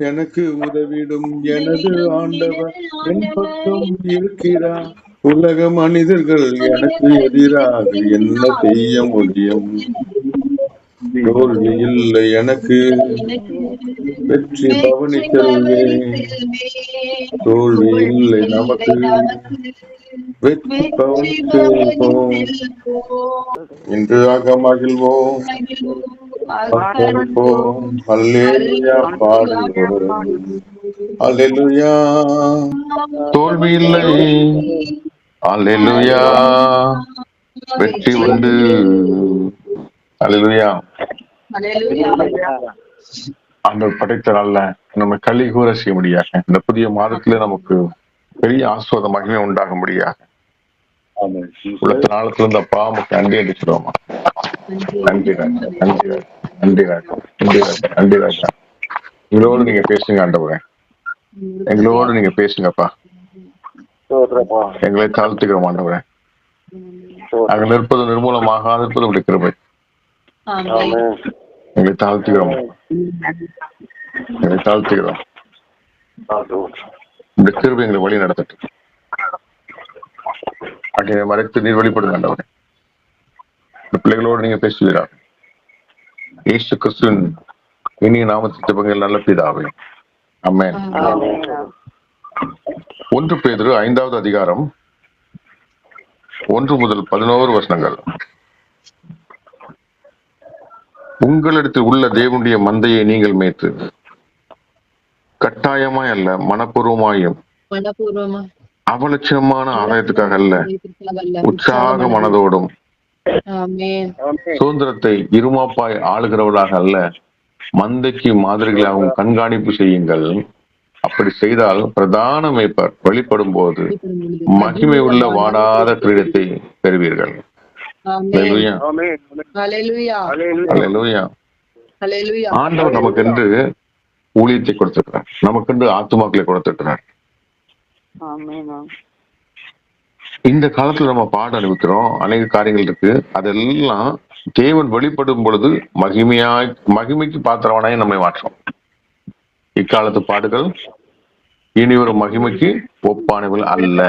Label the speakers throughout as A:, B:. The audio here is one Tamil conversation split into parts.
A: எனக்கு உதவிடும் எனது ஆண்டவர் என் பக்கம் இருக்கிறார். உலக மனிதர்கள் எனக்கு எதிராக என்ன செய்ய முடியும்? தோல்வி இல்லை எனக்கு. வெற்றி பவனி செல்வேன் தோல்வி இல்லை நமக்கு. வெற்றி பவனி செல்வோம் இன்று ஆக மகிழ்வோம் அல்லேலூயா பாடுவோம் அல்லேலூயா தோல்வி இல்லை. அல்லேலூயா வெற்றி உண்டு. அல்லேலூயா ஆண்டவர் படைத்த நாள்ல நம்ம களி கூற செய்ய முடியாக இந்த புதிய மாதத்துல நமக்கு பெரிய ஆஸ்வாத மகிமை உண்டாக முடியாக உள்ளத்த நாளத்துல இருந்து அப்பா நமக்கு நன்றி நன்றி நன்றி. ராஜா நன்றி ராஜா. நன்றி ராஜா. நன்றி ராஜா. எங்களோடு நீங்க பேசுங்க ஆண்டவரே. எங்களோடு நீங்க பேசுங்கப்பா. எங்களை தாழ்த்துக்கிறோம் ஆண்டவரே. நாங்கள் நிற்பது நிர்மூலமாக இருப்பது உடைய கிருபை. எங்களை தாழ்த்துகிறோம் எங்களை தாழ்த்துகிறோம் இந்த கிருபை எங்களை வழி நடத்தட்டும். அங்கே மறைத்து நீர் வெளிப்படுங்க ஆண்டவரே. பிள்ளைகளோடு நீங்க பேசுவீரா இயேசு கிறிஸ்துவின் இனிய நாமத்தின் ஜெபங்கள் நல்ல பிதாவே. அம்மேன் ஒன்று பேதுரு ஐந்தாவது அதிகாரம் ஒன்று முதல் பதினோரு வசனங்கள். உங்களிடத்தில் உள்ள தேவனுடைய மந்தையை நீங்கள் மேய்த்து கட்டாயமாய் அல்ல மனப்பூர்வமாயும்
B: மனப்பூர்வமா
A: அவலட்சணமான ஆதாயத்துக்காக அல்ல உற்சாக மனதோடும் சுதந்திரத்தை இருமாப்பாய் ஆளுகிறவர்களாக அல்ல மந்தைக்கு மாதிரிகளாகவும் கண்காணிப்பு செய்யுங்கள். அப்படி செய்தால் பிரதான மேய்ப்பர் வெளிப்படும் போது மகிமை உள்ள வாடாத கிரீடத்தை பெறுவீர்கள்.
B: ஆமென்.
A: அல்லேலூயா
B: ஹalleluya.
A: அல்லேலூயா
B: ஹalleluya.
A: ஆண்டவர் நமக்கென்று ஊழியத்தை கொடுத்திருக்கிறார். நமக்கென்று ஆத்துமாக்களை கொடுத்திருக்கிறார். இந்த காலத்துல நம்ம பாட அனுபவிக்கிறோம் அநேக காரியங்கள் இருக்கு. அதெல்லாம் தேவன் வெளிப்படும் பொழுது மகிமையாய் மகிமைக்கு பாத்திரவனாய் நம்மை மாற்றோம். இக்காலத்து பாடுகள் இனி ஒரு மகிமைக்கு ஒப்பானவர்கள் அல்ல.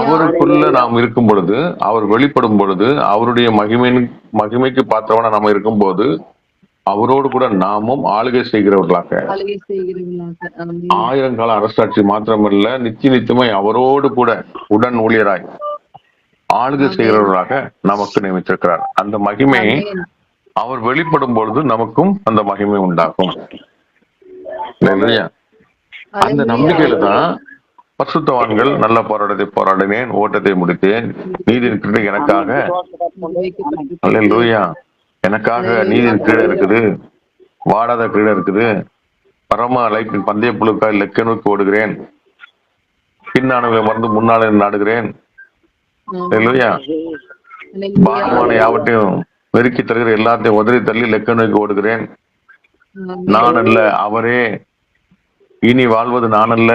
A: அவருக்குள்ள நாம் இருக்கும் பொழுது அவர் வெளிப்படும் பொழுது அவருடைய மகிமையின் மகிமைக்கு பாத்திரவனா நாம் இருக்கும் போது அவரோடு கூட நாமும் ஆளுகை செய்கிறவர்களாக. ஆயிரங்கால அரசாட்சி மாத்திரமல்ல நித்திய நித்தியமாய் அவரோடு கூட உடன் ஊழியராய் ஆளுகை செய்கிறவர்களாக நமக்கு நியமித்திருக்கிறார். அந்த மகிமை அவர் வெளிப்படும் பொழுது நமக்கும் அந்த மகிமை உண்டாகும். அந்த நம்பிக்கையில தான் பசுத்தவான்கள் நல்ல போராட்டத்தை போராடினேன் ஓட்டத்தை முடித்தேன் நீதி கிட்ட எனக்காக. அல்லேலூயா. எனக்காக நீதி கிரீடை இருக்குது. வாடாத கிரீடை இருக்குது. பரம அழைப்பின் பந்தய புழுக்காய் லெக்க நோக்கி ஓடுகிறேன். பின்னானவை மறந்து முன்னாலே நாடுகிறேன். பாரமான யாவற்றையும் வெறுக்கி தருகிற எல்லாத்தையும் உதறி தள்ளி லெக்க நோக்கி ஓடுகிறேன். நான் அல்ல அவரே. இனி வாழ்வது நான் அல்ல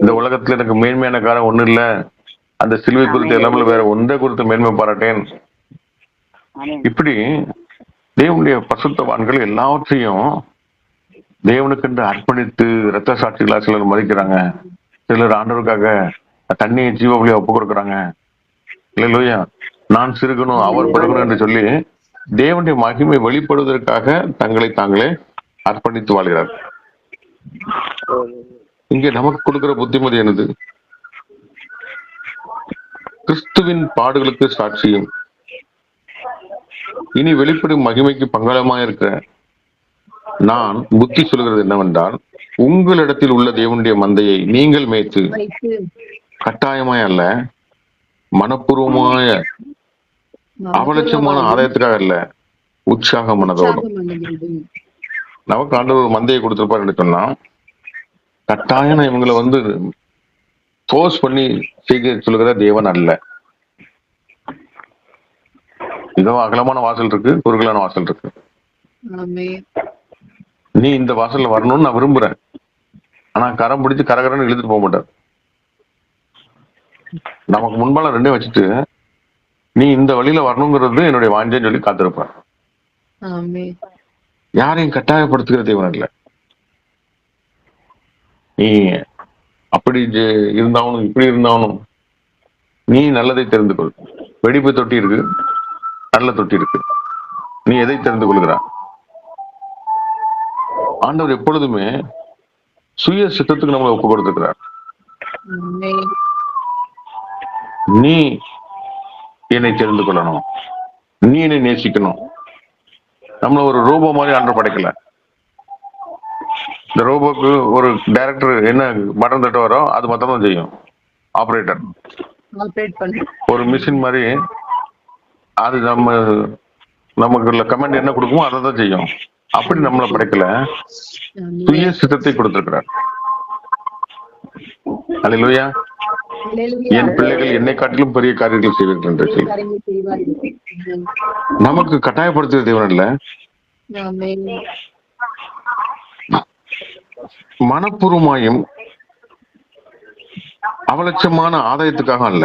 A: இந்த உலகத்துல எனக்கு மேன்மையான காரம் ஒண்ணு இல்ல. அந்த சிலுவை குறித்து எல்லாமே வேற ஒன்றை குறித்து மேன்மை பாராட்டேன். இப்படி தேவனுடைய பசுத்தவான்கள் எல்லாவற்றையும் தேவனுக்கென்று அர்ப்பணித்து ரத்த சாட்சிகளா சிலர் மதிக்கிறாங்க. சிலர் ஆண்டவருக்காக தண்ணியை ஜீவபலியா ஒப்பு கொடுக்குறாங்க. இல்லையா நான் சிறுகணும் அவர் படுகணும் என்று சொல்லி தேவனுடைய மகிமை வெளிப்படுவதற்காக தங்களை தாங்களே அர்ப்பணித்து வாழ்கிறார். இங்கே நமக்கு கொடுக்கிற புத்திமதி என்னது? கிறிஸ்துவின் பாடுகளுக்கு சாட்சியும் இனி வெளிப்படும் மகிமைக்கு பங்காளமாக இருக்கிற நான் புத்தி சொல்கிறது என்னவென்றால் உங்களிடத்தில் உள்ள தேவனுடைய மந்தையை நீங்கள் மேய்த்து கட்டாயமாய் அல்ல மனப்பூர்வமாய அவலட்சமான ஆதாயத்துக்காக அல்ல உற்சாக மனதோடும். நமக்கு ஆண்டு ஒரு மந்தையை கொடுத்திருப்பாருன்னு சொன்னா கட்டாயம் இவங்களை வந்து ஃபோர்ஸ் பண்ணி செய்ய சொல்லுகிற தேவன் அல்ல. இதோ அகலமான வாசல் இருக்கு குறுகலான வாசல் இருக்கு. நீ இந்த வாசல்ல வரணும்னு நான் விரும்புறேன். ஆனா கரம் பிடிச்சு கரகரன்னு இழுத்துட்டு போக மாட்டார். நமக்கு முன்பால ரெண்டே வச்சுட்டு நீ இந்த வழியில வரணுங்கிறது என்னுடைய வாஞ்சேன்னு சொல்லி காத்திருப்பேன். யாரையும் கட்டாயப்படுத்துகிற தேவன் அல்ல நீ அப்படி இருந்தாவணும் இப்படி இருந்தாவணும் நீ நல்லதை தெரிந்து கொள். வெடிப்பு தொட்டி இருக்கு. நல்ல தொட்டி இருக்கு. நீ எதை தெரிந்து கொள்கிறா ஆண்டவர் எப்பொழுதுமே சுய சித்தத்துக்கு நம்மளை ஒப்பு கொடுத்திருக்கிறார்
B: ஆமென்
A: நீ என்னை தெரிந்து கொள்ளணும். நீ என்னை நேசிக்கணும். நம்மள ஒரு ரோபோ மாதிரி ஆண்டவர் படைக்கல. இந்த ரோபோக்கு ஒரு டைரக்டர் என்ன பட்டன் தட்ட வரோ அது மொத்தம் தான் செய்யும். ஆபரேட்டர். ஒரு மிஷின் மாதிரி அது நம்ம நமக்கு கமெண்ட் என்ன கொடுக்குமோ அதை தான் செய்யும். அப்படி நம்மளை படைக்கல.
B: ஆமென்
A: சித்தத்தை கொடுத்திருக்கிறார்.
B: ஹalleluya
A: என் பிள்ளைகள் என்னை காட்டிலும் பெரிய காரியங்கள் செய்வீர்கள் என்று. நமக்கு கட்டாயப்படுத்துகிற தேவன் இல்ல. மனப்பூர்வமாயும் அவலட்சமான ஆதாயத்துக்காக அல்ல.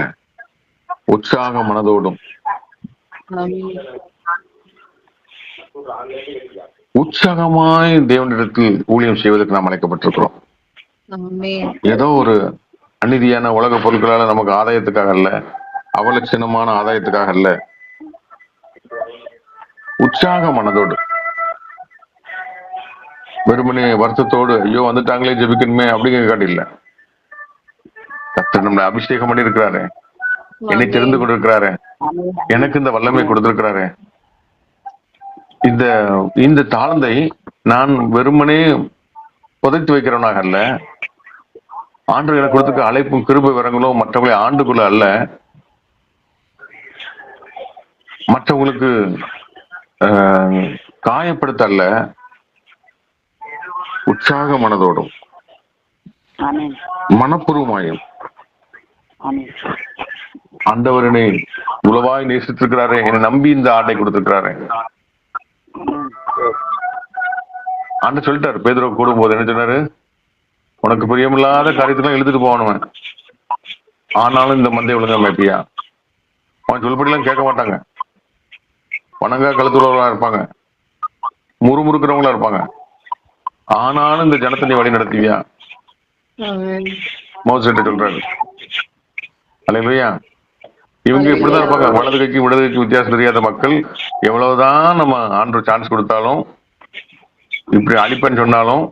A: உற்சாக மனதோடும் உற்சாகமாய் தேவனிடத்தில் ஊழியம் செய்வதற்கு நாம் அழைக்கப்பட்டிருக்கிறோம். ஏதோ ஒரு அநீதியான உலக பொருட்களால நமக்கு ஆதாயத்துக்காக அல்ல அவலட்சணமான ஆதாயத்துக்காக அல்ல. உற்சாக மனதோடு. வெறுமனே வருத்தத்தோடு ஐயோ வந்துட்டாங்களே ஜெபிக்கணுமே அப்படிங்கிற காட்டி இல்ல கர்த்தர் நம்மளை அபிஷேகம் பண்ணி இருக்கிறாரு என்னை தெரிந்து கொண்டிருக்கிறாரு. எனக்கு இந்த வல்லமை கொடுத்திருக்கிறாரு. இந்த இந்த தாளந்தை நான் வெறுமனே புதைத்து வைக்கிறவனாக அல்ல. ஆண்டு எனக்கு கொடுத்துக்க அழைப்பும் கிருப விவரங்களும் மற்றவங்களை ஆண்டுக்குள்ள அல்ல. மற்றவங்களுக்கு காயப்படுத்த அல்ல. உற்சாக மனதோடும் மனப்பூர்வமாயும் ஆண்டவரனை உளவாய் நேசித்திருக்கிறாரே என்னை நம்பி இந்த ஆட்டை கொடுத்திருக்கிறாரு. ஆண்டு சொல்லிட்டாரு பேதுரோ கூடும்போது என்ன சொன்னாரு? உனக்கு பிரியமில்லாத காரியத்தெல்லாம் எழுதிட்டு போகணுவன் ஆனாலும் இந்த மந்தை ஒழுங்கா மேப்பியா அவன் சொல்படிலாம் கேட்க மாட்டாங்க. வணங்கா கழுத்துறவங்களா இருப்பாங்க. முறுமுறுக்கிறவங்களா இருப்பாங்க. ஆனாலும் இந்த ஜனத்தை நீ வழி நடத்துவியா? மோசிட்ட சொல்றாரு. அல்லையா இவங்க இப்படிதான் இருப்பாங்க. வலது கைக்கு இடது கைக்கு வித்தியாசம் தெரியாத மக்கள் எவ்வளவுதான் நம்ம ஆண்டு சான்ஸ் கொடுத்தாலும் இப்படி அழிப்பேன்னு சொன்னாலும்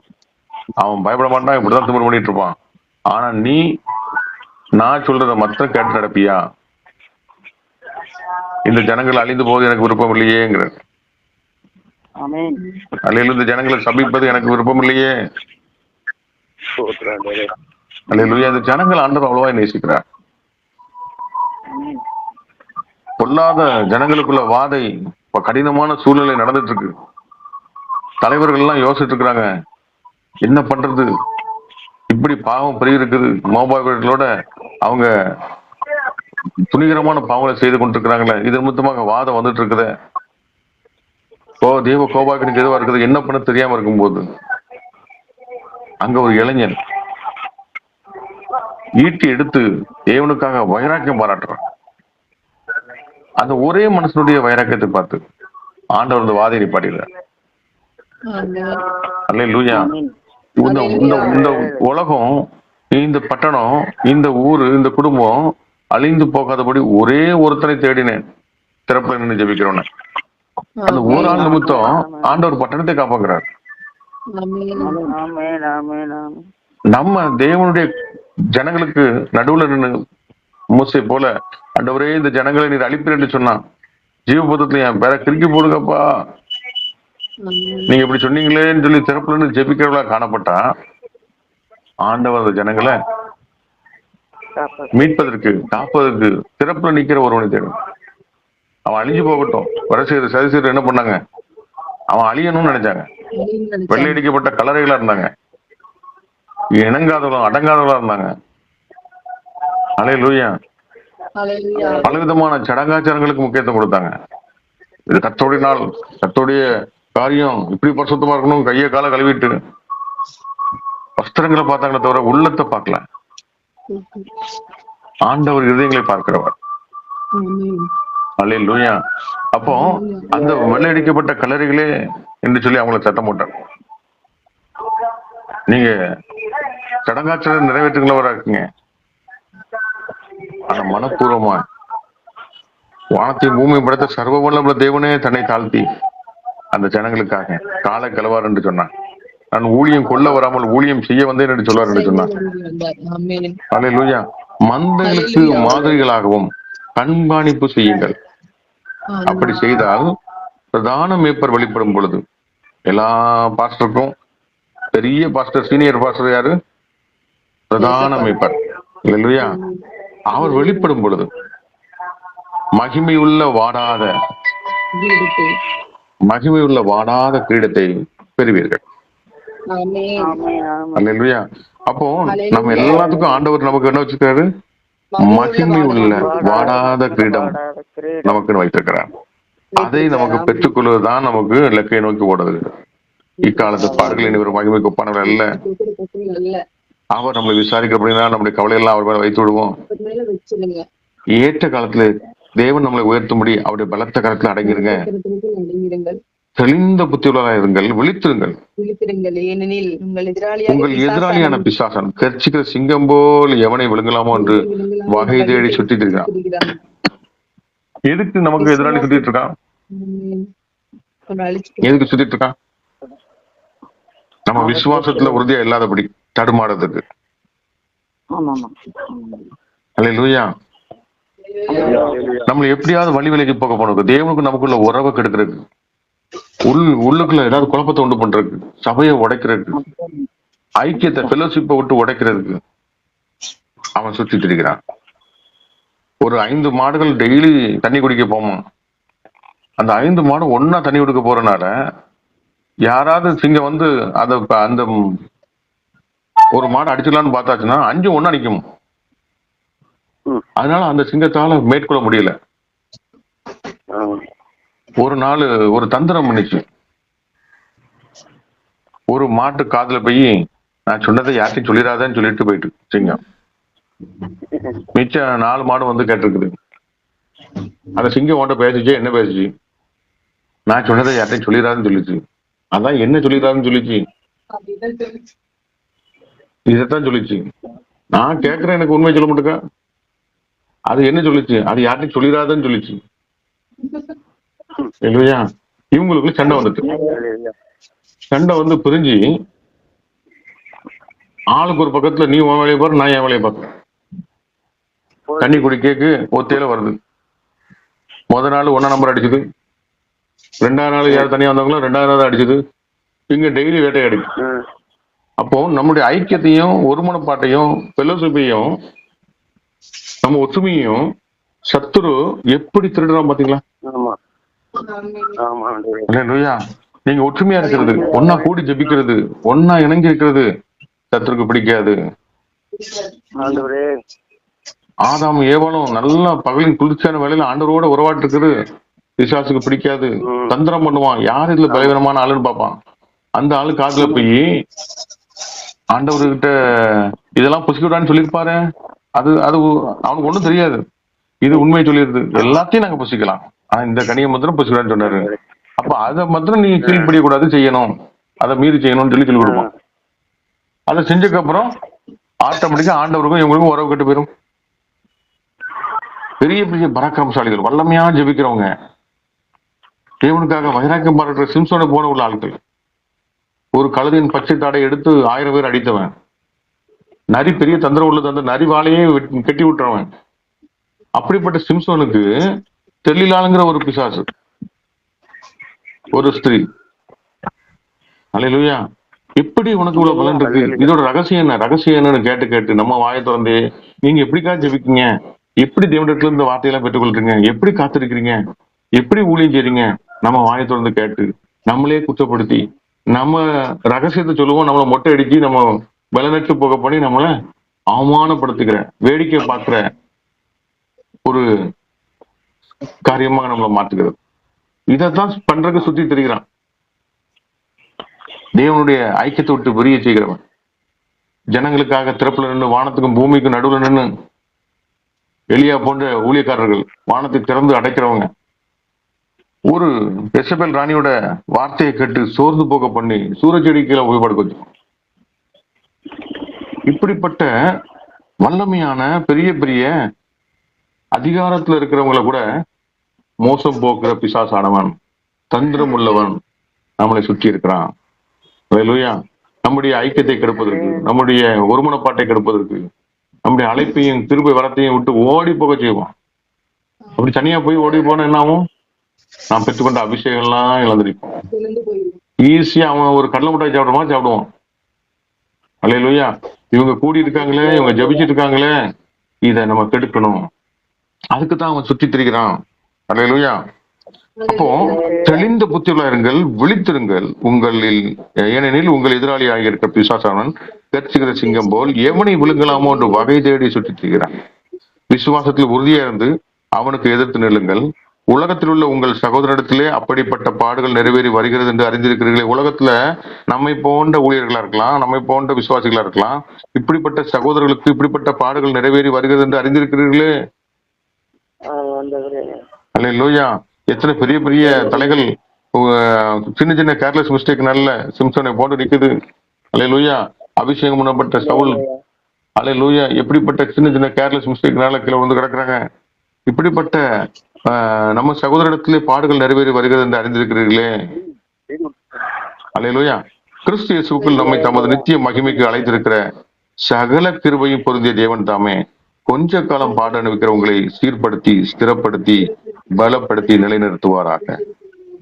A: அவன் பயப்பட மாட்டான் இப்படிதான் திமிரு பண்ணிட்டு இருப்பான். ஆனா நீ நான் சொல்றத மாத்திரம் கேட்டு நடப்பியா? இந்த ஜனங்கள் அழிந்து போவது எனக்கு விருப்பம் இல்லையேங்கிற.
C: ஆமென்.
A: அல்லையில இந்த ஜனங்களை சபிப்பது எனக்கு விருப்பம் இல்லையே. அல்லையில இந்த ஜனங்கள் ஆண்டவர் அவ்வளவா நேசிக்கிறார். பொல்லாத ஜனங்களுக்குள்ள வாதை இப்ப கடினமான சூழ்நிலை நடந்துட்டு இருக்கு தலைவர்கள் எல்லாம் யோசிச்சுட்டு இருக்கிறாங்க என்ன பண்றது? இப்படி பாவம் பெரிய இருக்குது மோபாய்களோட அவங்க துணிகரமான பாவங்களை செய்து கொண்டிருக்கிறாங்களே. இது நிமித்தமாக வாதம் வந்துட்டு இருக்குது ஓ தெய்வ கோபாக்கனுக்கு எதுவா இருக்குது? என்ன பண்ண தெரியாம இருக்கும்போது அங்க ஒரு இளைஞன் ஈட்டி எடுத்து தேவனுக்காக வைராக்கியம் பாராட்டுறான். அந்த ஒரே மனுஷனுடைய வைராக்கியத்தை பார்த்து ஆண்டவர் இந்த வாதை நிப்பாட்டிடுறார் அல்ல லூயா இந்த இந்த இந்த உலகம் இந்த பட்டணம் இந்த ஊரு இந்த குடும்பம் அழிந்து போகாதபடி ஒரே ஒருத்தனை தேடினேன். திறப்புல நின்று ஜெபிக்கிறோன்னு. அந்த ஒரு ஆள் நிமித்தம் ஆண்டவர் பட்டணத்தை காப்பாக்குறார்
B: ஆமென்.
C: ஆமென் ஆமென் ஆமென்.
A: நம்ம தேவனுடைய ஜனங்களுக்கு நடுவுல நின்று மூசை போல. ஆண்டவரே இந்த ஜனங்களை நீர் அழிப்பீர் என்று சொன்னான். ஜீவபூதத்துல என் பேர கிறுக்கி போடுங்கப்பா. நீங்க இப்படி சொன்னீங்களேன்னு சொல்லி திறப்புல இருந்து ஜெபிக்கிறவளா காணப்பட்டா. ஆண்டவர் அந்த ஜனங்களை. மீட்பதற்கு காப்பதற்கு திறப்புல நிக்கிற ஒருவனை தேடும். அவன் அழிஞ்சு போகட்டும். வடசேர் சரிசேர் என்ன பண்ணாங்க? அவன் அழியணும்னு நினைச்சாங்க. வெள்ளையடிக்கப்பட்ட கலரைகளா இருந்தாங்க. இணங்காதவளும் அடங்காதவளா இருந்தாங்க. அலே லூயா பலவிதமான சடங்காச்சாரங்களுக்கு முக்கியத்துவம் கொடுத்தாங்க. இது கத்தோடைய நாள் கத்தோடைய காரியம் இப்படி பரிசுத்தமா இருக்கணும் கையை காலை கழுவிட்டு. வஸ்திரங்களை பார்த்தாங்களே தவிர உள்ளத்தை பார்க்கல. ஆண்டவர் இருதயங்களை பார்க்கிறவர்.
B: ஆமென்.
A: அல்லேலூயா அப்போ அந்த வெள்ளையடிக்கப்பட்ட கல்லறைகளே என்று சொல்லி அவங்கள சத்தம் போட்டார் நீங்க சடங்காச்சல நிறைவேற்றுங்களவரா இருக்கீங்க. ஆனா மனப்பூர்வமா. வானத்தையும் பூமியும் படைத்த சர்வ வல்லமுள்ள தேவனே தன்னை தாழ்த்தி அந்த ஜனங்களுக்காக காலை கலவார் என்று சொன்னான் நான் ஊழியம் கொள்ள வராமல் ஊழியம் செய்ய வந்தேன் என்று சொல்வார் என்று சொன்னான்
B: வந்தார். ஆமென்.
A: அல்லேலூயா. மந்தைகளுக்கு மாதிரிகளாகவும் கண்காணிப்பு செய்யுங்கள். அப்படி செய்தால் பிரதான மேய்ப்பர் வெளிப்படும் பொழுது எல்லா பாஸ்டருக்கும் பெரிய பாஸ்டர் சீனியர் பாஸ்டர் யாரு? பிரதான மேய்ப்பர். இல்லையா அவர் வெளிப்படும் பொழுது மகிமையுள்ள வாடாத. மகிமையுள்ள வாடாத கிரீடத்தை பெறுவீர்கள். அப்போ நம்ம எல்லாத்துக்கும் ஆண்டவர் நமக்கு என்ன வச்சிருக்காரு? மகிமை உள்ள வாடாத கிரீடம்
C: வாடாத கிரீடம்.
A: நமக்கு வைத்திருக்கிறார். அதை நமக்கு பெற்றுக்கொள்வதுதான் நமக்கு இலக்கை நோக்கி ஓடுது. இக்காலத்து பாடல்கள் இனி ஒரு மகிமைக்கு ஒப்பானவர் அல்ல. அவர் நம்மளை விசாரிக்கிறபடினா நம்முடைய கவலையெல்லாம் அவர் மேல வைத்து விடுவோம். ஏற்ற காலத்துல தேவன் நம்மளை உயர்த்தும்படி அவருடைய பலத்த கரத்துல அடங்கிருங்க. தெளிந்த புத்தியுள்ளவராக இருங்கள் விழித்திருங்கள்.
B: உங்கள்
A: எதிராளியான பிசாசன் கர்ச்சிக்கிற சிங்கம் போல் எவனை விழுங்கலாமோ என்று வகை தேடி சுற்றிட்டு இருக்கான். எதுக்கு நமக்கு எதிராளி சுத்திட்டு இருக்கான் எதுக்கு சுத்திட்டு இருக்கான் நம்ம விசுவாசத்துல உறுதியா இல்லாதபடி. தடுமாறதுக்கு அல்ல லூயா நம்மள எப்படியாவது வழி விலைக்கு போக போனது தேவனுக்கு நமக்குள்ள உறவை கெடுக்கிறதுக்கு உள் உள்ளுக்குள்ள ஏதாவது குழப்பத்தை உண்டு பண்றதுக்கு சபையை உடைக்கிறதுக்கு ஐக்கியத்தை ஃபெலோஷிப்பை விட்டு உடைக்கிறதுக்கு அவன் சுத்திட்டு இருக்கிறான். ஒரு ஐந்து மாடுகள் டெய்லி தண்ணி குடிக்க போமா? அந்த ஐந்து மாடு ஒன்னா தண்ணி குடிக்க போறனால யாராவது சிங்கம் வந்து அத அந்த ஒரு மாடு அடிச்சிடலாம்னு பார்த்தாச்சுன்னா அஞ்சு ஒண்ணா நிக்கும்.
C: ம்.
A: அதனால அந்த சிங்கத்தால மேற்கொள்ள முடியல. ஒரு நாள் ஒரு தந்திரம் பண்ணிச்சு. ஒரு மாட்டு காதுல போய் நான் சொன்னதை யார்ட்டையும் சொல்லிடாதேன்னு சொல்லிட்டு போயிட்டு சிங்கம். மிச்ச நாலு மாடு வந்து கேட்டிருக்குது. அந்த சிங்கம் உன்ட்ட பேசிச்சு என்ன பேசிச்சு? நான் சொன்னதை யார்ட்டையும் சொல்லிடாதுன்னு சொல்லிச்சு. அதான் என்ன சொல்லிடாதுன்னு சொல்லிச்சு. இதைத்தான் சொல்லிச்சு. நான் கேட்கறேன் எனக்கு உண்மை சொல்ல மாட்டேக்கா. அது என்ன சொல்லிச்சு? அது யார்ட்டையும் சொல்லிடாதன்னு சொல்லிச்சு. இல்லையா? இவங்களுக்குள்ள சண்டை வந்துட்டு. சண்டை வந்து பிரிஞ்சு ஆளுக்கு ஒரு பக்கத்துல நீ உன் வேலையை பாரு நான் என் வேலையை பார்க்கறேன். தண்ணி குடிக்கக்கு ஒத்தையில வருது. முத நாள் ஒன்னா நம்பர் அடிச்சுது. ரெண்டாவது நாள் யார் தனியா வந்தாங்களோ ரெண்டாவது நாள் அடிச்சது. இங்க டெய்லி
C: வேட்டையாடி.
A: அப்போ நம்முடைய ஐக்கியத்தையும் ஒருமனப்பாட்டையும் பெலோசிப்பையும் நம்ம ஒற்றுமையும் சத்துரு எப்படி திருடுறான் பாத்தீங்களா? நீங்க ஒற்றுமையா இருக்கிறது ஒன்னா கூடி ஜெபிக்கிறது ஒன்னா இணங்கி இருக்கிறது சத்துருக்கு பிடிக்காது. ஆதாம் ஏவாளும் நல்லா பகலின் குளிர்ச்சியான வேலையில ஆண்டவரோட உறவாட்டு இருக்குது பிசாசுக்கு பிடிக்காது. தந்திரம் பண்ணுவான். யார் இதுல பலவீனமான ஆளுன்னு பார்ப்பான். அந்த ஆளு காதுல போய் ஆண்டவர்கிட்ட இதெல்லாம் புசிக்கிறான்னு சொல்லியிருப்பாரு. அது அது அவனுக்கு ஒண்ணும் தெரியாது. இது உண்மையை சொல்லிடுது. எல்லாத்தையும் நாங்க புசிக்கலாம். ஆனா இந்த கனியை மாத்திரம் புசிக்கிறான்னு சொன்னாரு. அப்ப அதை மாத்திரம் நீ கீழ்ப்படிய கூடாது செய்யணும். அதை மீறி செய்யணும்னு சொல்லி சொல்லி கொடுப்போம் அதை செஞ்சதுக்கு அப்புறம் ஆட்டோமேட்டிக்கா ஆண்டவருக்கும் இவங்களுக்கும் உறவு கட்டு போயிரும். பெரிய பெரிய பராக்கிரமசாலிகள். வல்லமையா ஜெபிக்கிறவங்க. தேவனுக்காக வைராக்கியம் பாராட்டுற சிம்சோனை போன உள்ள ஆட்கள். ஒரு கழுதியின் பச்சை தாடை எடுத்து ஆயிரம் பேர் அடித்தவன். நரி பெரிய தந்திரம் உள்ளது. அந்த நரிவாலையே கட்டி விட்டுறவன். அப்படிப்பட்ட சிம்சோனுக்கு தெல்லிலாளுங்கிற ஒரு பிசாசு. ஒரு ஸ்திரீ. அலையிலுயா எப்படி உனக்கு இவ்வளவு பலன் இருக்கு? இதோட ரகசியம் என்ன? ரகசியம் என்னன்னு கேட்டு கேட்டு நம்ம வாயை திறந்து நீங்க எப்படிக்கா ஜெபிக்கீங்க? எப்படி தேவனிடத்துல இந்த வார்த்தையெல்லாம் பெற்றுக்கொள்றீங்க? எப்படி காத்திருக்கிறீங்க? எப்படி ஊழியம் செய்றீங்க? நம்ம வாயை திறந்து கேட்டு நம்மளே குற்றப்படுத்தி நம்ம ரகசியத்தை சொல்லுவோம் நம்மள மொட்டை அடிச்சு நம்ம பலனற்று போக பண்ணி நம்மள அவமானப்படுத்துகிற வேடிக்கை பார்க்கிற ஒரு காரியமாக நம்மளை மாத்துகிறது இதைத்தான் பண்றதுக்கு சுத்தி தெரிகிறான். தேவனுடைய ஐக்கியத்தை விட்டு பெரிய செய்கிறவன். ஜனங்களுக்காக திறப்புல நின்று வானத்துக்கும் பூமிக்கும் நடுவுல நின்று எளியா போன்ற ஊழியக்காரர்கள் வானத்தை திறந்து அடைக்கிறவங்க. ஒரு எசபெல் ராணியோட வார்த்தையை கேட்டு சோர்ந்து போக பண்ணி சூரஜெடி கீழே போய் வச்சோம் இப்படிப்பட்ட வல்லமையான பெரிய பெரிய அதிகாரத்துல இருக்கிறவங்கள கூட மோசம் போக்குற பிசாசானவன் தந்திரம் உள்ளவன் நம்மளை சுற்றி இருக்கிறான். அல்லேலூயா. நம்முடைய ஐக்கியத்தை கெடுப்பதற்கு நம்முடைய ஒருமனப்பாட்டை கெடுப்பதற்கு நம்முடைய அழைப்பையும் திரும்ப வரத்தையும் விட்டு ஓடி போக செய்வான். அப்படி தனியா போய் ஓடி போனா என்ன ஆகும்? நாம் பெற்றுக்கொண்ட அபிஷேகம் எல்லாம் இழந்திருப்போம் ஈஸியா அவன் ஒரு கடலை மிட்டாய் சாப்பிடுமா சாப்பிடுவான். அல்லேலூயா. இவங்க கூடி இருக்காங்களே இவங்க ஜபிச்சிட்டு இருக்காங்களே இத நம்ம கெடுக்கணும். அதுக்கு தான் அவன் சுத்தி திரிகிறான். அல்லேலூயா. அப்போ தெளிந்த புத்தியுள்ளாருங்கள் விழித்திருங்கள். உங்களில் ஏனெனில் உங்கள் எதிராளி ஆகியிருக்க பிசாசானவன் கர்ச்சிக்கிற சிங்கம் போல் எவனை விழுங்கலாமோ என்று வகை தேடி சுற்றித் திரிகிறான். விசுவாசத்தில் உறுதியா இருந்து அவனுக்கு எதிர்த்து நில்லுங்கள். உலகத்தில் உள்ள உங்கள் சகோதரிடத்திலே அப்படிப்பட்ட பாடுகள் நிறைவேறி வருகிறது என்று அறிந்திருக்கிறீர்களே. உலகத்துல நம்மை போன்ற ஊழியர்களா இருக்கலாம் நம்மை போன்ற விசுவாசிகளா இருக்கலாம் இப்படிப்பட்ட சகோதரர்களுக்கு இப்படிப்பட்ட பாடுகள் நிறைவேறி வருகிறது என்று அறிந்திருக்கிறீர்களே. அல்ல லோயா எத்தனை பெரிய பெரிய தலைகள் சின்ன சின்ன கேர்லெஸ் மிஸ்டேக்னால சிம்சனை போட்டு நிக்குது. அல்ல லூயா அபிஷேகம் பண்ணப்பட்ட சவுல். அல்ல லூயா எப்படிப்பட்ட சின்ன சின்ன கேர்லெஸ் மிஸ்டேக்னால கீழே வந்து கிடக்குறாங்க. இப்படிப்பட்ட நம்ம சகோதரிடத்திலே பாடுகள் நிறைவேறி வருகிறது என்று அறிந்திருக்கிறீர்களே. அலையலோயா கிறிஸ்து இயேசுக்குள் நம்மை தமது நித்திய மகிமைக்கு அழைத்திருக்கிற சகல கிருபையும் பொருந்திய தேவன் தாமே கொஞ்ச காலம் பாட அனுபவிக்கிற உங்களை சீர்படுத்தி ஸ்திரப்படுத்தி பலப்படுத்தி நிலைநிறுத்துவாராக.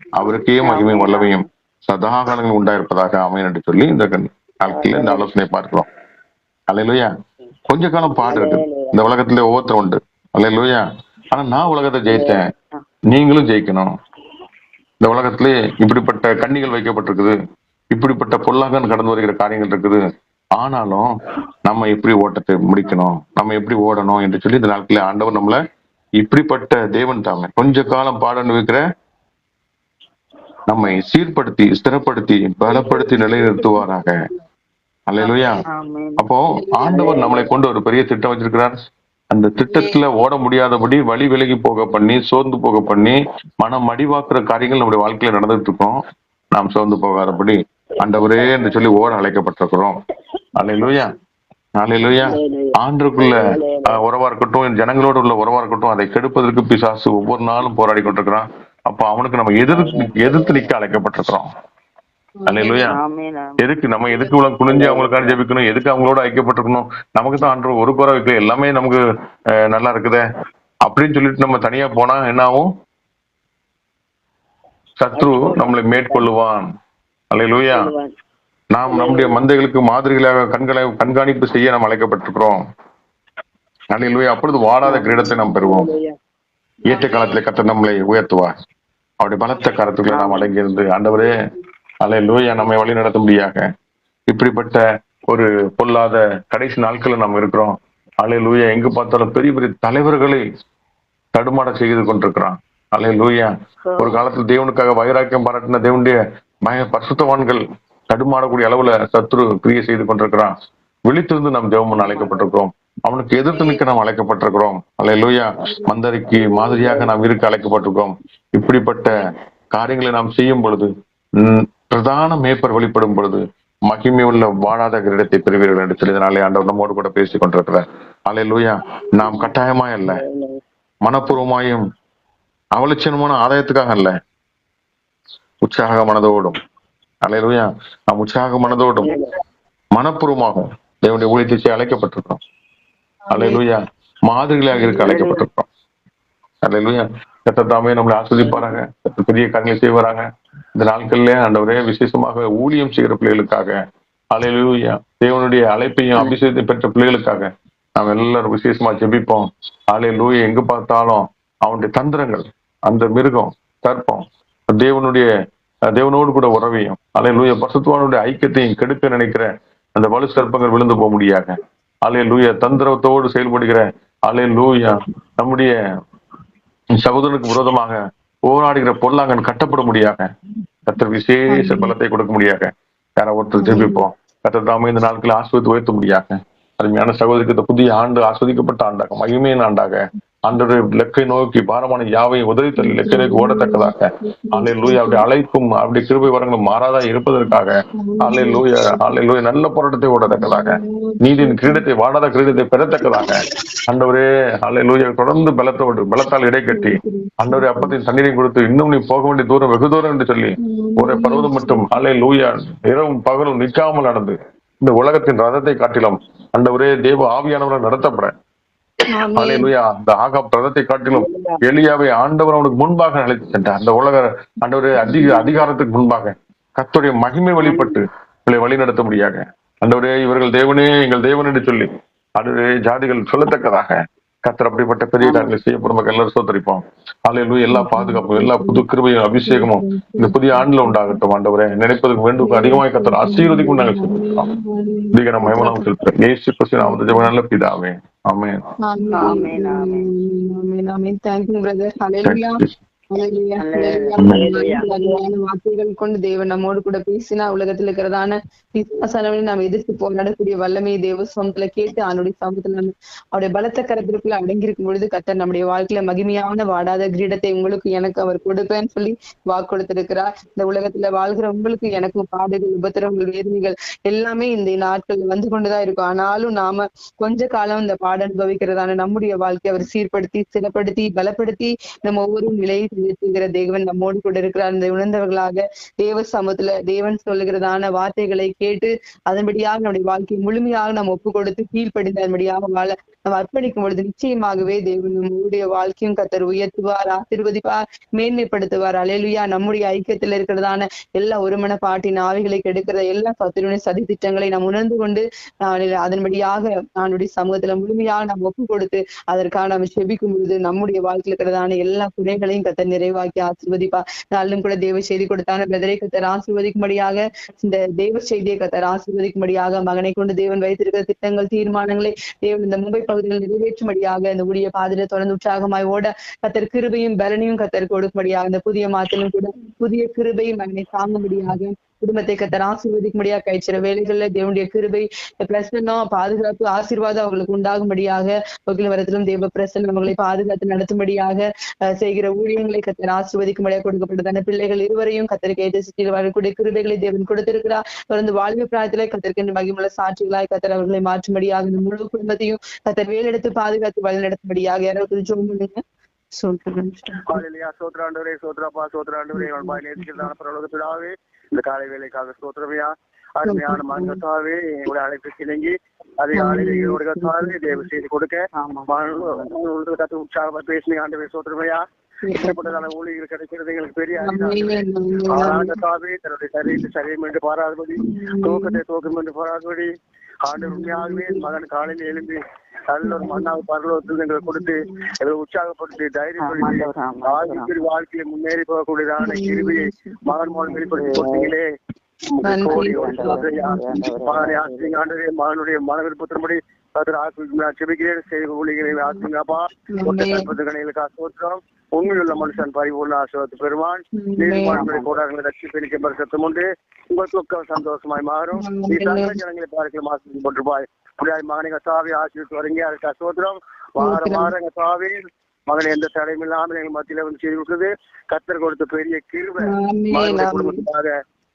A: அவருக்கே மகிமையும் வல்லமையும் சதா காலங்கள் உண்டாயிருப்பதாக அமையும் என்று சொல்லி இந்த கண்- நாட்களில் இந்த ஆலோசனை பார்க்கிறோம். அலையலோயா கொஞ்ச காலம் பாடு இருக்கு. இந்த உலகத்துல ஒவ்வொருத்தர் உண்டு. அலையலோயா ஆனா நான் உலகத்தை ஜெயித்தேன். நீங்களும் ஜெயிக்கணும். இந்த உலகத்திலே இப்படிப்பட்ட கண்ணிகள் வைக்கப்பட்டிருக்குது. இப்படிப்பட்ட பொல்லாங்கன் கடந்து வருகிற காரியங்கள் இருக்குது. ஆனாலும் நம்ம எப்படி ஓட்டத்தை முடிக்கணும்? நம்ம எப்படி ஓடணும் என்று சொல்லி இந்த நாட்களில் ஆண்டவர் நம்மள இப்படிப்பட்ட தேவன் தாங்க கொஞ்ச காலம் பாடன்னு வைக்கிற நம்மை சீர்படுத்தி ஸ்திரப்படுத்தி பலப்படுத்தி நிலைநிறுத்துவாராக. அல்லேலூயா.
C: ஆமென்.
A: அப்போ ஆண்டவர் நம்மளை கொண்டு ஒரு பெரிய திட்டம் வச்சிருக்கிறார். அந்த திட்டத்துல ஓட முடியாதபடி வழி விலகி போக பண்ணி சோர்ந்து போக பண்ணி மனம் மடிவாக்குற காரியங்கள் நம்முடைய வாழ்க்கையில நடந்துட்டு இருக்கோம். நாம் சோர்ந்து போகாதபடி. ஆண்டவரே என்று சொல்லி ஓட அழைக்கப்பட்டிருக்கிறோம். அலையிலூயா அலையிலூயா ஆண்டுக்குள்ள உறவா இருக்கட்டும் ஜனங்களோடு உள்ள உறவா இருக்கட்டும் அதை கெடுப்பதற்கு பிசாசு ஒவ்வொரு நாளும் போராடி கொண்டிருக்கிறான். அப்ப அவனுக்கு நம்ம எதிர்த்து எதிர்த்து நிக்க அழைக்கப்பட்டிருக்கிறோம்.
C: ஆமென்.
A: எதுக்கு? நம்ம எதுக்கு இவ்வளவு குனிஞ்சு அவங்களுக்காக ஜெபிக்கணும்? எதுக்கு அவங்களோட ஐக்கியப்பட்டிருக்கணும்? நமக்கு தான் ஆண்டு ஒரு குறை வைக்கல. எல்லாமே நமக்கு நல்லா இருக்குதே. அப்படின்னு சொல்லிட்டு நம்ம தனியா போனா என்ன ஆகும்? சத்ரு நம்மளை மேற்கொள்ளுவான். அல்லேலூயா நாம் நம்முடைய மந்தைகளுக்கு மாதிரிகளாக கண்களை கண்காணிப்பு செய்ய நாம் அழைக்கப்பட்டிருக்கிறோம். அல்லேலூயா அப்பொழுது வாடாத கிரீடத்தை நாம் பெறுவோம். ஏற்ற காலத்துல கத்த நம்மளை உயர்த்துவார். அவருடைய பலத்த கருத்துக்களை நாம் அடங்கியிருந்து ஆண்டவரே அலை லூயா நம்மை வழி நடத்தும்படியாக. இப்படிப்பட்ட ஒரு பொல்லாத கடைசி நாட்களில் நாம் இருக்கிறோம். அலை லூயா எங்க பார்த்தாலும் பெரிய பெரிய தலைவர்களை தடுமாட செய்து கொண்டிருக்கிறான். அலை லூயா ஒரு காலத்தில் தேவனுக்காக வைராக்கியம் பாராட்டின தேவனுடைய மய பரிசுத்தவான்கள் தடுமாடக்கூடிய அளவுல சத்ரு கிரியை செய்து கொண்டிருக்கிறான். விழித்திருந்து நாம் ஜெபம் அழைக்கப்பட்டிருக்கிறோம். அவனுக்கு எதிர்த்து நிற்க நாம் அழைக்கப்பட்டிருக்கிறோம். அல்லேலூயா மந்தரிக்கு மாதிரியாக நாம் இருக்க அழைக்கப்பட்டிருக்கிறோம். இப்படிப்பட்ட காரியங்களை நாம் செய்யும் பொழுது பிரதான மேப்பர் வெளிப்படும் பொழுது மகிமை உள்ள வாழாத கிரீடத்தை பெறுவீர்கள் என்று தெரிந்தனாலே ஆண்டவர் நம்மோடு கூட பேசிக் கொண்டிருக்கிறார். அல்லேலூயா நாம் கட்டாயமா அல்ல. மனப்பூர்வமாயும் அவலட்சணமான ஆதாயத்துக்காக அல்ல. உற்சாக மனதோடும். அல்லேலூயா நாம் உற்சாக மனதோடும் மனப்பூர்வமாகும் தேவனுடைய ஊழியத்தை செய்ய அழைக்கப்பட்டிருக்கிறோம். லூயா மாதிரிகளாக இருக்க அழைக்கப்பட்டிருக்கிறோம். அலை லூயா தாமே நம்மளை ஆஸ்வதிப்பாராங்க. பெரிய காரியங்களை செய்வாராங்க. இந்த நாட்கள்ல ஆண்டவரே விசேஷமாக ஊழியம் செய்கிற பிள்ளைகளுக்காக அல்லேலூயா தேவனுடைய அழைப்பையும் அபிஷேகத்தை பெற்ற பிள்ளைகளுக்காக நாம் எல்லாரும் விசேஷமா ஜெபிப்போம். அல்லேலூயா எங்க பார்த்தாலும் அவனுடைய தந்திரங்கள் அந்த மிருகம் தர்ப்பம் தேவனுடைய தேவனோடு கூட உறவையும் அல்லேலூயா பசுத்துவானுடைய ஐக்கியத்தையும் கெடுக்க நினைக்கிற அந்த வலு சர்ப்பங்கள் விழுந்து போக முடியாத அலே தந்திரத்தோடு செயல்படுகிற அலையிலூயா லூயா நம்முடைய சகோதரனுக்கு விரோதமாக போராடுகிற பொல்லாங்கன் கட்டப்பட முடியாத கத்தர் விசேஷ பலத்தை கொடுக்க முடியாத யாரா ஒருத்தர் ஜெபிப்போம். கத்தர் தாமே இந்த நாட்களில் ஆஸ்வதித்து உயர்த்த முடியாத அருமையான சகோதரிக்கு புதிய ஆண்டு ஆஸ்வதிக்கப்பட்ட ஆண்டாக மகிமையின் ஆண்டாக ஆண்டவருடைய இலக்கை நோக்கி பாரமான யாவை உதவித்தல் தள்ளி இலக்கை நோக்கி ஓடத்தக்கதாக. அலை லூயா அப்படி அழைப்பும் அப்படி கிருபை வரங்களும் மாறாதா இருப்பதற்காக அலை லூயா அலை லூயா நல்ல போராட்டத்தை ஓடத்தக்கதாக. நீதியின் கிரீடத்தை வாடாத கிரீடத்தை பெறத்தக்கதாக. அண்டவரே அலை லூயா தொடர்ந்து பலத்தோடு பலத்தால் இடை கட்டி ஆண்டவரே அப்பத்தின் தண்ணீரை கொடுத்து இன்னும் நீ போக வேண்டிய தூரம் வெகு தூரம் என்று சொல்லி ஒரு பருவதம் மட்டும் அலை லூயா இரவும் பகலும் நிற்காமல் நடந்து இந்த உலகத்தின் ரதத்தை காட்டிலும் ஆண்டவரே தேவ ஆவியானவரை நடத்தப்பட அந்த ஆகாப் ரதத்தை காட்டிலும் எலியாவை ஆண்டவர் அவனுக்கு முன்பாக அழைத்து சென்றார். அந்த உலக ஆண்டவரே அதிக அதிகாரத்துக்கு முன்பாக கர்த்தருடைய மகிமை வெளிப்பட்டு இவர்களை வழி நடத்த முடியாக. ஆண்டவரே இவர்கள் தேவனே எங்கள் தேவன் என்று சொல்லி. ஆண்டவரே ஜாதிகள் சொல்லத்தக்கதாக கர்த்தர் அப்படிப்பட்ட பெரிய காரியங்களை செய்யப்படும் மக்கள் எல்லாரும் சோத்தரிப்போம் ஹalleluya. எல்லா பாதுகாப்பும் எல்லா புது கிருபையும் அபிஷேகமும் இந்த புதிய ஆண்டுல உண்டாகட்டும் ஆண்டவரே. நினைப்பதற்கு வேண்டும் அதிகமாக கர்த்தர் ஆசீர்வதிக்கும் நாங்கள் சொல்லிக்கிறோம் அதிக நம்ம மயமனம் செலுத்துறோம் கிறிஸ்து நாமத்தில் ஜெபம் நல்ல பிதாவே
C: Amén.
B: Amén, amén. Amén, amén. amén. Te nombre
C: de
B: Aleluya. வார்த்தைகள் கொண்டு தேவன் நம்மோடு கூட பேசினா உலகத்துல இருக்கிறதான பிசாசானவனை நாம் எதிர்த்து போராடக்கூடிய வல்லமையை தேவ சமத்துல கேட்டு அவனுடைய சமூகத்துல அவருடைய பலத்த கரத்திற்குள்ள அடங்கியிருக்கும் பொழுது கத்தர் நம்முடைய வாழ்க்கையில மகிமையான வாடாத கிரீடத்தை உங்களுக்கு எனக்கு அவர் கொடுப்பேன்னு சொல்லி வாக்கு கொடுத்திருக்கிறார். இந்த உலகத்துல வாழ்கிற உங்களுக்கு எனக்கும் பாடுகள் உபத்திரங்கள் வேதனைகள் எல்லாமே இந்த நாட்கள் வந்து கொண்டுதான் இருக்கும். ஆனாலும் நாம கொஞ்ச காலம் இந்த பாட அனுபவிக்கிறதான நம்முடைய வாழ்க்கையை அவர் சீர்படுத்தி சிலப்படுத்தி பலப்படுத்தி நம்ம ஒவ்வொரு நிலையை செலுத்துகிற தேவன் நம்மோடு கூட இருக்கிறார். அந்த உணர்ந்தவர்களாக தேவ சமூகத்துல தேவன் சொல்லுகிறதான வார்த்தைகளை கேட்டு அதன்படியாக நம்முடைய வாழ்க்கையை முழுமையாக நாம் ஒப்பு கொடுத்து கீழ்ப்படிந்து அதன்படியாக வாழ நம்ம அர்ப்பணிக்கும் பொழுது நிச்சயமாகவே தேவன் நம்முடைய வாழ்க்கையும் கத்தர் உயர்த்துவார் ஆசீர்வதிப்பார் மேன்மைப்படுத்துவார். அலையலுயா நம்முடைய ஐக்கியத்துல இருக்கிறதான எல்லா ஒருமன பாட்டின் ஆவிகளை கெடுக்கிற எல்லா சத்துருவின் சதி திட்டங்களை நாம் உணர்ந்து கொண்டு நான் அதன்படியாக நம்முடைய சமூகத்துல முழுமையாக நாம் ஒப்பு கொடுத்து அதற்காக நாம் செபிக்கும் பொழுது நம்முடைய வாழ்க்கையில் இருக்கிறதான எல்லா குறைகளையும் கத்தர் நிறைவாக்கி ஆசிர்வதிப்பா. நாளும் கூட தேவ செய்தி கொடுத்தான பிரதரை கத்தர் ஆசிர்வதிக்கும்படியாக இந்த தேவ செய்தியை கத்தர் ஆசிர்வதிக்கும்படியாக மகனை கொண்டு தேவன் வைத்திருக்கிற திட்டங்கள் தீர்மானங்களை தேவன் இந்த மும்பை பகுதியில் நிறைவேற்றும்படியாக இந்த உடைய பாதிர தொடர்ந்து உற்சாகமாய் ஓட கத்தர் கிருபையும் பலனையும் கத்தர் கொடுக்கும்படியாக இந்த புதிய மாத்திலும் கூட புதிய கிருபையும் மகனை தாங்கும்படியாக குடும்பத்தை கத்தர் ஆசீர்வதிக்கும்படியாக கழிச்சிற வேலைகள்ல தேவனுடைய கிருபை பிரசன்னம் பாதுகாப்பு ஆசீர்வாதம் அவங்களுக்கு உண்டாகும்படியாக வகையில் வரத்திலும் தேவ பிரசன்னம் அவங்களை பாதுகாத்து நடத்தும்படியாக செய்கிற ஊழியங்களை கத்தர் ஆசீர்வதிக்கும்படியாக கொடுக்கப்பட்டதான பிள்ளைகள் இருவரையும் கத்தருக்கு ஏற்ற சிற்றில் வரக்கூடிய கிருபைகளை தேவன் கொடுத்திருக்கிறார். தொடர்ந்து வாழ்வு பிராயத்திலே கத்தருக்கு மகிமுள்ள சாட்சிகளாய் கத்தர் அவர்களை மாற்றும்படியாக இந்த முழு குடும்பத்தையும் கத்தர் வேலெடுத்து பாதுகாத்து வழி நடத்தும்படியாக யாராவது ஜோம் பண்ணுங்க. சொல்றேன்.
C: ஹalleluya. சோத்ராண்டவரே சோத்ராப்பா சோத்ராண்டவரே உங்கள் பாய் இந்த காலை வேலைக்காக சோத்ரமையா அருமையான மங்கத்தாவே எங்களுடைய அழைப்பு இணங்கி அதை ஆளுடைய கத்தாவே தேவ செய்து கொடுக்க. கத்து உற்சாகமா பேசினீங்க ஆண்டவே சோத்ரமையா இப்படிப்பட்டதான ஊழியர்கள் கிடைக்கிறது எங்களுக்கு பெரிய கர்த்தாவே, தன்னுடைய சரீரத்தை சரீரம் என்று பாராதபடி தூக்கத்தை தூக்கம் என்று பாராதபடி ஆண்டு உண்மையாகவே மகன் காலையில் எழுந்து நல்ல ஒரு மண்ணாக பரலோகத்தில் எங்களுக்கு கொடுத்து எங்களை உற்சாகப்படுத்தி தைரியப்படுத்தி ஆகிய வாழ்க்கையில முன்னேறி போகக்கூடியதான கிருபியை மகன் மூலம் வெளிப்படுத்தி கொடுத்தீங்களே. மகனுடைய மன விருப்பத்தின்படி செபிக்கிறேன் செய்தி ஊழியர்களை ஆசிரியங்கப்பா கணிகளுக்கு ஆசோத்திரம் உண்மையுள்ள மனுஷன் பரிபூர்ண ஆசிர்வாத பெறுவான். நீதிமான்களுடைய கோடாங்களை ரட்சிப்பிடிக்க பரிசத்தம் உண்டு. உங்கள் துக்கம் சந்தோஷமாய் மாறும். நீ சகல ஜனங்களை பார்க்கலாம் ஆசிரியம் போட்டிருப்பாய் மகனை கத்தாவே ஆசிரியத்து வரீங்க அதுக்கு அசோத்திரம் வார வாரம் கத்தாவே மகனை எந்த தடையும் இல்லாமல் எங்கள் மத்தியில வந்து செய்து விட்டது. கத்தர் கொடுத்த பெரிய மகனுடைய குடும்பத்துக்காக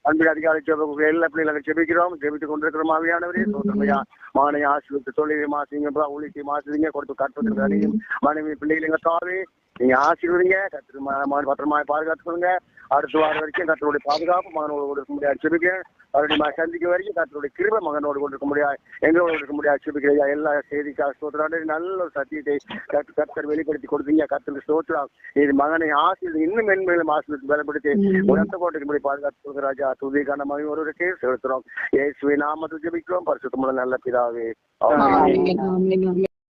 C: அன்பில் அதிகாரி ஜெப எல்லா பிள்ளைகளும் ஜெபிக்கிறோம். ஜெபித்துக் கொண்டிருக்கிற மாவியானவரே சோதனையா மகனை ஆசிரியத்து தொழிலை மாசுங்க ஊழியத்தை மாசுவீங்க கொடுத்து கற்பதற்கு அடையும் மனைவி பிள்ளைகளுங்க தாவே நீங்க ஆசீர்வதிங்க. கத்திர மகன் பத்திரமா பாதுகாத்துக்கொள்ளுங்க அடுத்த வாரம் வரைக்கும் கத்தருடைய பாதுகாப்பு மகனோடு கொடுக்க முடியாது. ஜெபிக்க அவருடைய சந்திக்க வரைக்கும் கத்தருடைய கிருப மகனோடு கொடுக்க முடியாது. எங்களோடு இருக்க முடியாது. ஜெபிக்கிற எல்லா செய்திக்காக ஸ்தோத்திராண்டு நல்ல ஒரு சத்தியத்தை கத்து கத்தர் வெளிப்படுத்தி கொடுத்தீங்க. கத்தருக்கு ஸ்தோத்திரம். இது மகனை ஆசிரியர் இன்னும் மென்மேலும் ஆசிரியர் பலப்படுத்தி உணர்த்த கோட்டைக்கு முடி பாதுகாத்து கொடுக்க ராஜா துதிக்கான மகன் ஒருவருக்கே செலுத்துறோம் இயேசுவை நாமத்தில் ஜெபிக்கிறோம். பரிசுத்தமுள்ள நல்ல பிதாவே.